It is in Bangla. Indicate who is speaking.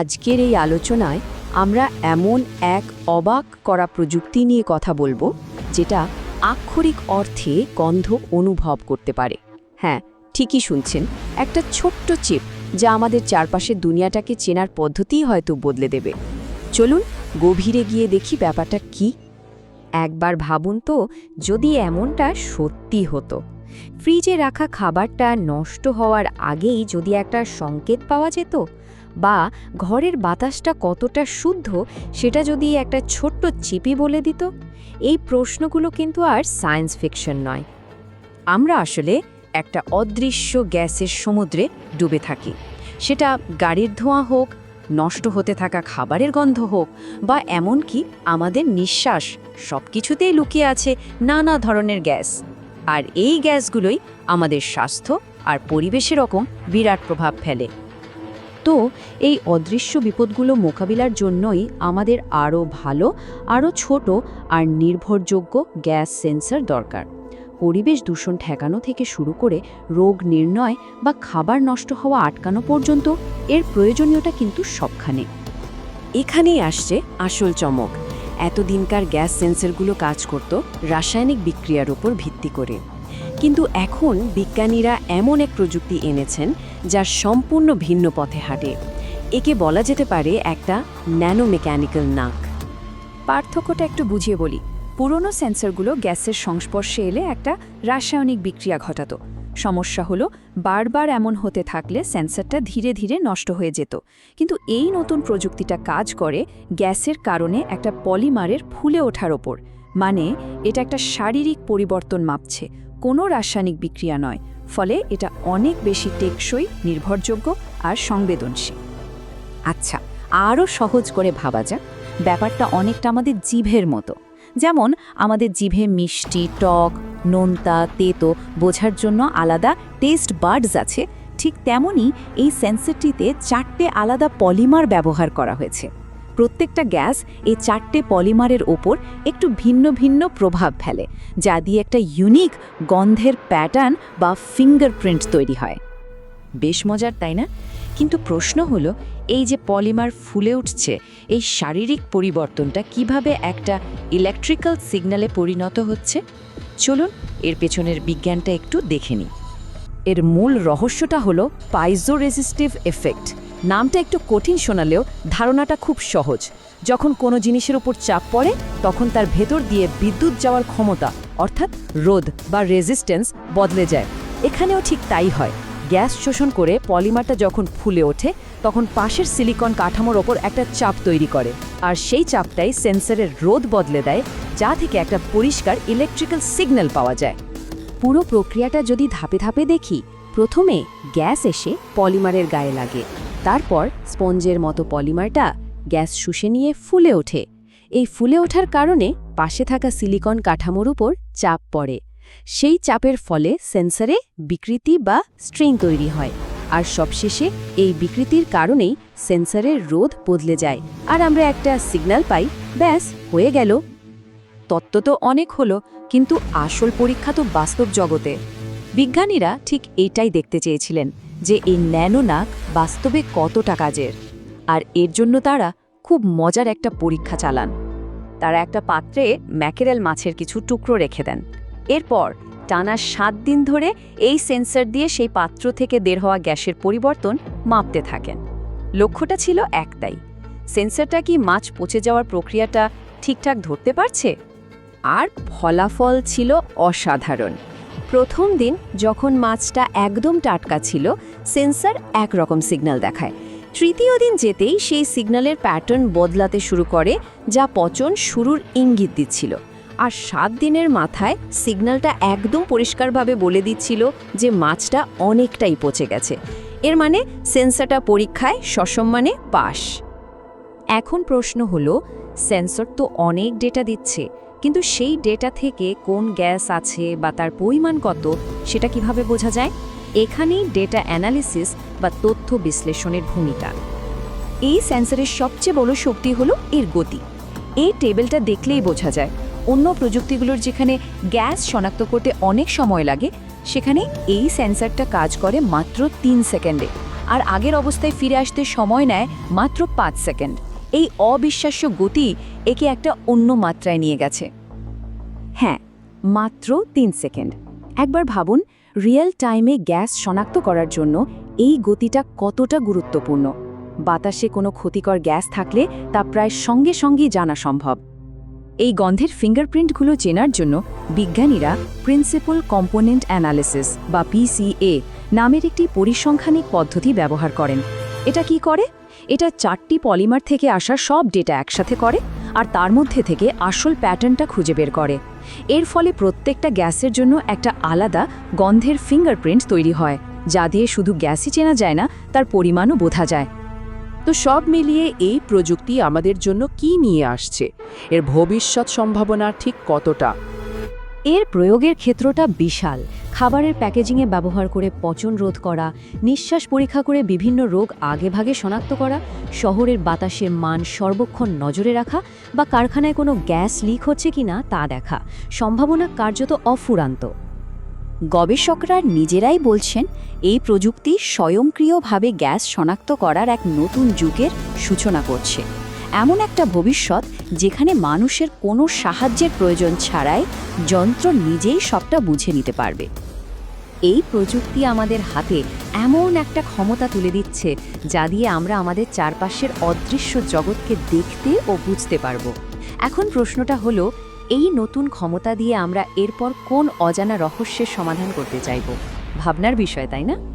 Speaker 1: আজকের এই আলোচনায় আমরা এমন এক অবাক করা প্রযুক্তি নিয়ে কথা বলব, যেটা আক্ষরিক অর্থে গন্ধ অনুভব করতে পারে। হ্যাঁ ঠিকই শুনছেন, একটা ছোট্ট চিপ যা আমাদের চারপাশের দুনিয়াটাকে চেনার পদ্ধতিই হয়তো বদলে দেবে। চলুন গভীরে গিয়ে দেখি ব্যাপারটা কি। একবার ভাবুন তো, যদি এমনটা সত্যি হতো। ফ্রিজে রাখা খাবারটা নষ্ট হওয়ার আগেই যদি একটা সংকেত পাওয়া যেত বা ঘরের বাতাসটা কতটা শুদ্ধ সেটা যদি একটা ছোট্ট চিপি বলে দিত? এই প্রশ্নগুলো কিন্তু আর সায়েন্স ফিকশন নয়। আমরা আসলে একটা অদৃশ্য গ্যাসের সমুদ্রে ডুবে থাকি। সেটা গাড়ির ধোঁয়া হোক, নষ্ট হতে থাকা খাবারের গন্ধ হোক বা এমনকি আমাদের নিঃশ্বাস সব কিছুতেই লুকিয়ে আছে নানা ধরনের গ্যাস। আর এই গ্যাসগুলোই আমাদের স্বাস্থ্য আর পরিবেশের রকম বিরাট প্রভাব ফেলে। তো এই অদৃশ্য বিপদগুলো মোকাবিলার জন্যই আমাদের আরও ভালো, আরও ছোট আর নির্ভরযোগ্য গ্যাস সেন্সর দরকার। পরিবেশ দূষণ ঠেকানো থেকে শুরু করে রোগ নির্ণয় বা খাবার নষ্ট হওয়া আটকানো পর্যন্ত এর প্রয়োজনীয়তা কিন্তু সবখানে। এখানেই আসছে আসল চমক। এতদিনকার গ্যাস সেন্সরগুলো কাজ করত রাসায়নিক বিক্রিয়ার উপর ভিত্তি করে। কিন্তু এখন বিজ্ঞানীরা এমন এক প্রযুক্তি এনেছেন যা সম্পূর্ণ ভিন্ন পথে হাঁটে। একে বলা যেতে পারে একটা ন্যানো মেকানিক্যাল নাক। পার্থক্যটা একটু বুঝিয়ে বলি। পুরনো সেন্সরগুলো গ্যাসের সংস্পর্শে এলে একটা রাসায়নিক বিক্রিয়া ঘটাতো। সমস্যা হলো, বারবার এমন হতে থাকলে সেন্সরটা ধীরে ধীরে নষ্ট হয়ে যেত। কিন্তু এই নতুন প্রযুক্তিটা কাজ করে গ্যাসের কারণে একটা পলিমারের ফুলে ওঠার ওপর। মানে এটা একটা শারীরিক পরিবর্তন মাপছে। কোনো রাসায়নিক বিক্রিয়া নয়, ফলে এটা অনেক বেশি টেকসই, নির্ভরযোগ্য আর সংবেদনশীল। আচ্ছা আরও সহজ করে ভাবা যাক, ব্যাপারটা অনেকটা আমাদের জিভের মতো। যেমন, আমাদের জিভে মিষ্টি, টক, নোনতা, তেতো বোঝার জন্য আলাদা টেস্ট বার্ডস আছে, ঠিক তেমনই এই সেন্সরটিতে চারটে আলাদা পলিমার ব্যবহার করা হয়েছে। প্রত্যেকটা গ্যাস এই চারটে পলিমারের ওপর একটু ভিন্ন ভিন্ন প্রভাব ফেলে, যা দিয়ে একটা ইউনিক গন্ধের প্যাটার্ন বা ফিঙ্গারপ্রিন্ট তৈরি হয়। বেশ মজার, তাই না? কিন্তু প্রশ্ন হলো, এই যে পলিমার ফুলে উঠছে, এই শারীরিক পরিবর্তনটা কীভাবে একটা ইলেকট্রিক্যাল সিগন্যালে পরিণত হচ্ছে? চলুন, এর পেছনের বিজ্ঞানটা একটু দেখে নিই। এর মূল রহস্যটা হলো পাইজো রেজিস্টিভ এফেক্ট নামটা একটু কঠিন শোনালেও ধারণাটা খুব সহজ। যখন কোনো জিনিসের উপর চাপ পড়ে, তখন তার ভেতর দিয়ে বিদ্যুৎ যাওয়ার ক্ষমতা, অর্থাৎ রোধ বা রেজিস্ট্যান্স বদলে যায়। এখানেও ঠিক তাই হয়। গ্যাস শোষণ করে পলিমারটা যখন ফুলে ওঠে, তখন পাশের সিলিকন কাঠামোর ওপর একটা চাপ তৈরি করে। আর সেই চাপটাই সেন্সরের রোধ বদলে দেয়, যা থেকে একটা পরিষ্কার ইলেকট্রিক্যাল সিগন্যাল পাওয়া যায়। পুরো প্রক্রিয়াটা যদি ধাপে ধাপে দেখি, প্রথমে গ্যাস এসে পলিমারের গায়ে লাগে। তারপর স্পঞ্জের মতো পলিমারটা গ্যাস শুষে নিয়ে ফুলে ওঠে। এই ফুলে ওঠার কারণে পাশে থাকা সিলিকন কাঠামোর উপর চাপ পড়ে। সেই চাপের ফলে সেন্সরে বিকৃতি বা স্ট্রিং তৈরি হয়। আর সবশেষে এই বিকৃতির কারণেই সেন্সরের রোধ বদলে যায়। আর আমরা একটা সিগন্যাল পাই, ব্যাস, হয়ে গেল। তত্ত্ব তো অনেক হলো, কিন্তু আসল পরীক্ষা তো বাস্তব জগতে। বিজ্ঞানীরা ঠিক এইটাই দেখতে চেয়েছিলেন। যে এই ন্যানো নাক বাস্তবে কতটা কাজের। আর এর জন্য তারা খুব মজার একটা পরীক্ষা চালান। তারা একটা পাত্রে ম্যাকেরেল মাছের কিছু টুকরো রেখে দেন। এরপর টানা সাত দিন ধরে এই সেন্সর দিয়ে সেই পাত্র থেকে বের হওয়া গ্যাসের পরিবর্তন মাপতে থাকেন। লক্ষ্যটা ছিল একটাই, সেন্সরটা কি মাছ পচে যাওয়ার প্রক্রিয়াটা ঠিকঠাক ধরতে পারছে? আর ফলাফল ছিল অসাধারণ। প্রথম দিন যখন মাছটা একদম টাটকা ছিল, সেন্সর একরকম সিগন্যাল দেখায়। তৃতীয় দিন যেতেই সেই সিগন্যালের প্যাটার্ন বদলাতে শুরু করে, যা পচন শুরুর ইঙ্গিত দিচ্ছিল। আর সাত দিনের মাথায় সিগন্যালটা একদম পরিষ্কারভাবে বলে দিচ্ছিল যে মাছটা অনেকটাই পচে গেছে। এর মানে সেন্সরটা পরীক্ষায় সসম্মানে পাশ। এখন প্রশ্ন হলো, সেন্সর তো অনেক ডেটা দিচ্ছে। কিন্তু সেই ডেটা থেকে কোন গ্যাস আছে বা তার পরিমাণ কত, সেটা কীভাবে বোঝা যায়? এখানেই ডেটা অ্যানালিসিস বা তথ্য বিশ্লেষণের ভূমিকা। এই সেন্সরের সবচেয়ে বড় শক্তি হলো এর গতি। এই টেবিলটা দেখলেই বোঝা যায়। অন্য প্রযুক্তিগুলোর যেখানে গ্যাস শনাক্ত করতে অনেক সময় লাগে, সেখানে এই সেন্সরটা কাজ করে মাত্র তিন সেকেন্ডে।
Speaker 2: আর আগের অবস্থায় ফিরে আসতে সময় নেয় মাত্র পাঁচ সেকেন্ড। এই অবিশ্বাস্য গতি একে একটা অন্য মাত্রায় নিয়ে গেছে।
Speaker 1: হ্যাঁ মাত্র তিন সেকেন্ড। একবার ভাবুন, রিয়েল টাইমে গ্যাস শনাক্ত করার জন্য এই গতিটা কতটা গুরুত্বপূর্ণ। বাতাসে কোনো ক্ষতিকর গ্যাস থাকলে তা প্রায় সঙ্গে সঙ্গেই জানা সম্ভব। এই গন্ধের ফিঙ্গারপ্রিন্টগুলো চেনার জন্য বিজ্ঞানীরা প্রিন্সিপাল কম্পোনেন্ট অ্যানালিসিস, বা পিসিএ নামের একটি পরিসংখ্যানিক পদ্ধতি ব্যবহার করেন। এটা কি করে? এটা চারটি পলিমার থেকে আসা সব ডেটা একসাথে করে আর তার মধ্যে থেকে আসল প্যাটার্নটা খুঁজে বের করে। এর ফলে প্রত্যেকটা গ্যাসের জন্য একটা আলাদা গন্ধের ফিঙ্গারপ্রিন্ট তৈরি হয়, যা দিয়ে শুধু গ্যাসই চেনা যায় না, তার পরিমাণও বোঝা যায়।
Speaker 3: তো সব মিলিয়ে এই প্রযুক্তি আমাদের জন্য কি নিয়ে আসছে? এর ভবিষ্যৎ সম্ভাবনা ঠিক কতটা?
Speaker 1: এর প্রয়োগের ক্ষেত্রটা বিশাল। খাবারের প্যাকেজিংয়ে ব্যবহার করে পচন রোধ করা, নিঃশ্বাস পরীক্ষা করে বিভিন্ন রোগ আগেভাগে শনাক্ত করা, শহরের বাতাসের মান সর্বক্ষণ নজরে রাখা বা কারখানায় কোনো গ্যাস লিক হচ্ছে কিনা তা দেখা। সম্ভাবনা কার্যত অফুরান্ত। গবেষকরা নিজেরাই বলছেন, এই প্রযুক্তি স্বয়ংক্রিয়ভাবে গ্যাস শনাক্ত করার এক নতুন যুগের সূচনা করছে। এমন একটা ভবিষ্যৎ যেখানে মানুষের কোনো সাহায্যের প্রয়োজন ছাড়াই যন্ত্র নিজেই সবটা বুঝে নিতে পারবে। এই প্রযুক্তি আমাদের হাতে এমন একটা ক্ষমতা তুলে দিচ্ছে যা দিয়ে আমরা আমাদের চারপাশের অদৃশ্য জগৎকে দেখতে ও বুঝতে পারব। এখন প্রশ্নটা হলো, এই নতুন ক্ষমতা দিয়ে আমরা এরপর কোন অজানা রহস্যের সমাধান করতে চাইব? ভাবনার বিষয়, তাই না?